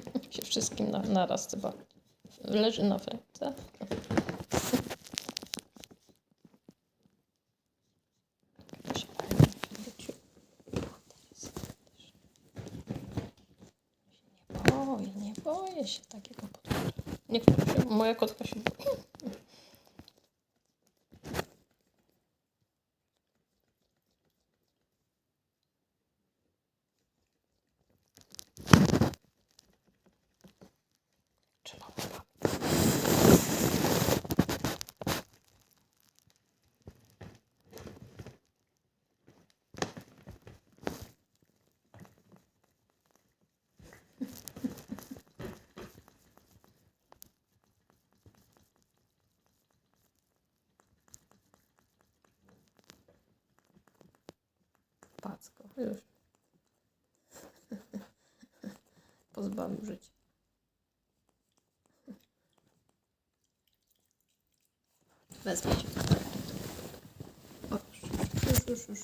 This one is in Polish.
się wszystkim na, naraz chyba leży na ręce. Nie boję, się takiego się, moja kotka się boi. Packo, już. Pozbawił życia. Wezmę cię. O, już, już, już.